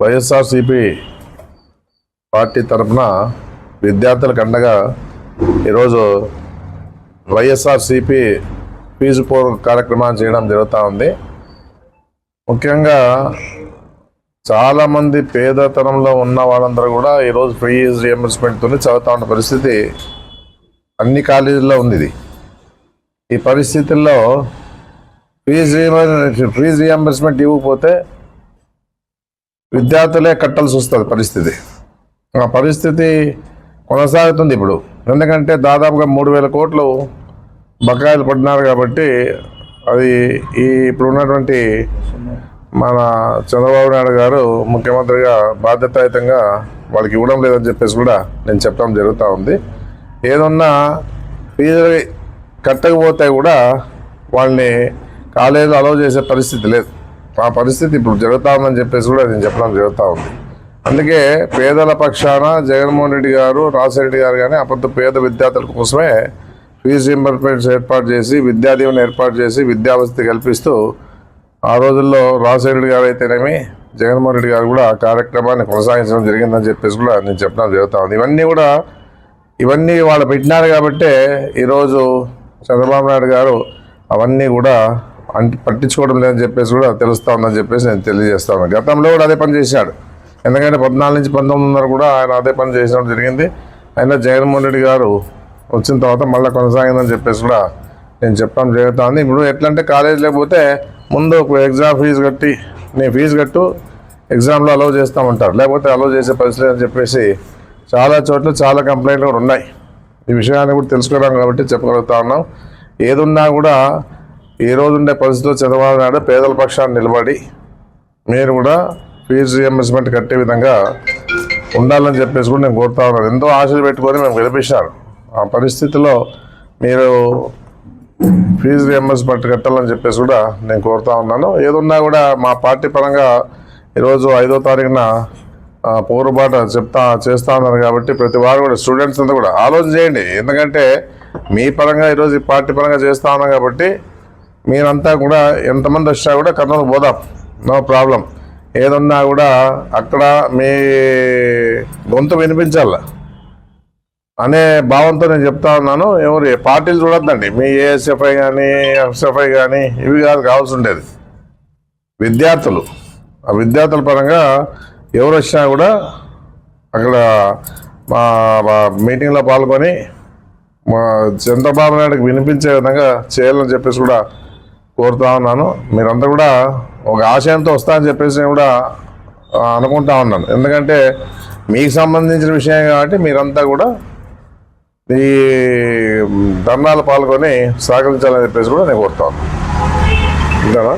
YSRCP party తరఫున విద్యార్థులకు అండగా ఈరోజు వైఎస్ఆర్సిపి ఫీజు పూర్వ కార్యక్రమాన్ని చేయడం జరుగుతూ ఉంది. ముఖ్యంగా చాలామంది పేదతనంలో ఉన్న వాళ్ళందరూ కూడా ఈరోజు ఫ్రీ రియంబర్స్మెంట్తో చదువుతా ఉన్న పరిస్థితి అన్ని కాలేజీల్లో ఉంది ఇది. ఈ పరిస్థితుల్లో ఫీజు రియంబర్ ఫీజు రియంబర్స్మెంట్ ఇవ్వకపోతే విద్యార్థులే కట్టాల్సి వస్తుంది పరిస్థితి. ఆ పరిస్థితి కొనసాగుతుంది ఇప్పుడు. ఎందుకంటే దాదాపుగా మూడు వేల కోట్లు బకాయిలు పడినారు కాబట్టి అది ఈ ఇప్పుడు ఉన్నటువంటి మన చంద్రబాబు నాయుడు గారు ముఖ్యమంత్రిగా బాధ్యతాయుతంగా వాళ్ళకి ఇవ్వడం లేదని చెప్పేసి కూడా నేను చెప్పడం జరుగుతూ ఉంది. ఏదన్నా ఫీజు కట్టకపోతే కూడా వాళ్ళని కాలేజీలో అలౌ చేసే పరిస్థితి లేదు. ఆ పరిస్థితి ఇప్పుడు జరుగుతా ఉందని చెప్పేసి కూడా నేను చెప్పడం జరుగుతూ ఉంది. అందుకే పేదల పక్షాన జగన్మోహన్ రెడ్డి గారు రాజశేఖర గారు కానీ అప్పుడు పేద విద్యార్థుల కోసమే ఫీజు రింబర్స్మెంట్స్ ఏర్పాటు చేసి విద్యా దీవెన ఏర్పాటు చేసి విద్యావసతి కల్పిస్తూ ఆ రోజుల్లో రాజశేఖర గారు అయితేనేమి జగన్మోహన్ రెడ్డి గారు కూడా ఆ కార్యక్రమాన్ని కొనసాగించడం జరిగిందని చెప్పేసి కూడా నేను చెప్పడం జరుగుతూ ఉంది. ఇవన్నీ కూడా ఇవన్నీ వాళ్ళు పెట్టినారు కాబట్టే ఈరోజు చంద్రబాబు నాయుడు గారు అవన్నీ కూడా అంటే పట్టించుకోవడం లేదని చెప్పేసి కూడా తెలుస్తా ఉందని చెప్పేసి నేను తెలియజేస్తా ఉన్నాను గతంలో కూడా అదే పని చేశాడు. ఎందుకంటే పద్నాలుగు నుంచి పంతొమ్మిదిన్నర కూడా ఆయన అదే పని చేసినప్పుడు జరిగింది. అయినా జగన్మోహన్ రెడ్డి గారు వచ్చిన తర్వాత మళ్ళీ కొనసాగిందని చెప్పేసి కూడా నేను చెప్పడం జరుగుతా ఉంది ఇప్పుడు ఎట్లా అంటే కాలేజ్ లేకపోతే ముందు ఒక ఎగ్జామ్ ఫీజు కట్టి నీ ఫీజు కట్టు ఎగ్జామ్లో అలౌ చేస్తామంటారు. లేకపోతే అలౌ చేసే పరిస్థితి అని చెప్పేసి చాలా చోట్ల చాలా కంప్లైంట్లు కూడా ఉన్నాయి. ఈ విషయాన్ని కూడా తెలుసుకోవడం కాబట్టి చెప్పగలుగుతా ఉన్నాం. ఏదున్నా కూడా ఈ రోజు ఉండే పరిస్థితిలో చంద్రబాబు నాయుడు పేదల పక్షాన్ని నిలబడి మీరు కూడా ఫీజు రియంబర్స్మెంట్ కట్టే విధంగా ఉండాలని చెప్పేసి కూడా నేను కోరుతా ఉన్నాను. ఎంతో ఆశలు పెట్టుకొని మేము గెలిపించారు ఆ పరిస్థితిలో మీరు ఫీజు రియంబర్స్మెంట్ కట్టాలని చెప్పేసి కూడా నేను కోరుతా ఉన్నాను. ఏదున్నా కూడా మా పార్టీ పరంగా ఈరోజు ఐదో తారీఖున పోరుబాట చెప్తా చేస్తా ఉన్నారు కాబట్టి ప్రతి వారు కూడా స్టూడెంట్స్ అంతా కూడా ఆలోచన చేయండి. ఎందుకంటే మీ పరంగా ఈరోజు పార్టీ పరంగా చేస్తా ఉన్నాం కాబట్టి మీరంతా కూడా ఎంతమంది వచ్చినా కూడా కర్నూలు పోదాం. No problem. ఏదన్నా కూడా అక్కడ మీ గొంతు వినిపించాల. అనే భావంతో నేను చెప్తా ఉన్నాను. ఎవరు పార్టీలు చూడొద్దండి. మీ ఏఎస్ఎఫ్ఐ కానీ ఎఫ్ఎస్ఎఫ్ఐ కానీ ఇవి కాదు కావాల్సి ఉండేది. విద్యార్థులు. ఆ విద్యార్థుల పరంగా ఎవరు వచ్చినా కూడా అక్కడ మా మా మీటింగ్లో పాల్గొని మా చంద్రబాబు నాయుడుకి వినిపించే విధంగా చేయాలని చెప్పేసి కూడా కోరుతా ఉన్నాను. మీరంతా కూడా ఒక ఆశయంతో వస్తా అని చెప్పేసి నేను కూడా అనుకుంటా ఉన్నాను. ఎందుకంటే మీకు సంబంధించిన విషయం కాబట్టి మీరంతా కూడా ఈ ధర్నాలు పాల్గొని సహకరించాలని చెప్పేసి కూడా నేను కోరుతాను ఉన్నాను.